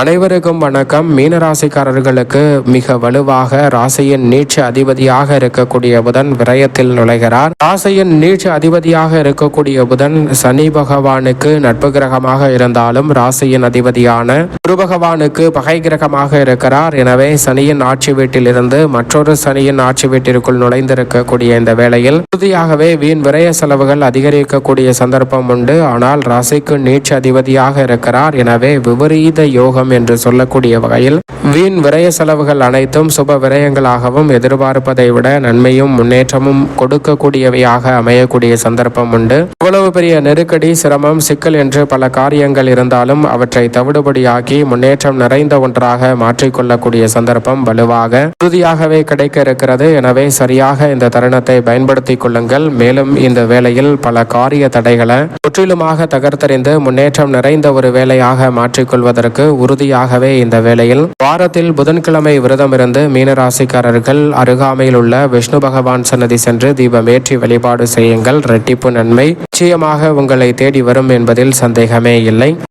அனைவருக்கும் வணக்கம். மீனராசிக்காரர்களுக்கு மிக வலுவாக ராசியின் நீட்சி அதிபதியாக இருக்கக்கூடிய புதன் விரயத்தில் நுழைகிறார். ராசியின் நீட்சி அதிபதியாக இருக்கக்கூடிய புதன் சனி பகவானுக்கு நட்பு கிரகமாக இருந்தாலும் ராசியின் அதிபதியான குரு பகவானுக்கு பகை கிரகமாக இருக்கிறார். எனவே சனியின் ஆட்சி வீட்டிலிருந்து மற்றொரு சனியின் ஆட்சி வீட்டிற்குள் நுழைந்திருக்கக்கூடிய இந்த வேளையில் உறுதியாகவே வீண் விரய செலவுகள் அதிகரிக்கக்கூடிய சந்தர்ப்பம் உண்டு. ஆனால் ராசிக்கு நீட்சி அதிபதியாக இருக்கிறார். எனவே விபரீத யோகம் என்று சொல்லக்கூடிய வகையில் வீண் விரய செலவுகள் அனைத்தும் சுப விரயங்களாகவும் எதிர்பார்ப்பதை விட நன்மையும் முன்னேற்றமும் கொடுக்கக்கூடியவையாக அமையக்கூடிய சந்தர்ப்பம் உண்டு. இவ்வளவு பெரிய நெருக்கடி சிரமம் சிக்கல் என்று பல காரியங்கள் இருந்தாலும் அவற்றை தவிடுபடியாக்கி முன்னேற்றம் நிறைந்த ஒன்றாக மாற்றிக்கொள்ளக்கூடிய சந்தர்ப்பம் வலுவாக உறுதியாகவே கிடைக்க இருக்கிறது. எனவே சரியாக இந்த தருணத்தை பயன்படுத்திக் கொள்ளுங்கள். மேலும் இந்த வேளையில் பல காரிய தடைகளை முற்றிலுமாக தகர்த்தறிந்து முன்னேற்றம் நிறைந்த ஒரு வேலையாக மாற்றிக்கொள்வதற்கு உறுதியாகவே இந்த வேளையில் வாரத்தில் புதன்கிழமை விரதம் இருந்து மீனராசிக்காரர்கள் அருகாமையில் உள்ள விஷ்ணு பகவான் சன்னதி சென்று தீபமேற்றி வழிபாடு செய்யுங்கள். ரெட்டிப்பு நன்மை. நிச்சயமாக உங்களை தேடி வரும் என்பதில் சந்தேகமே இல்லை.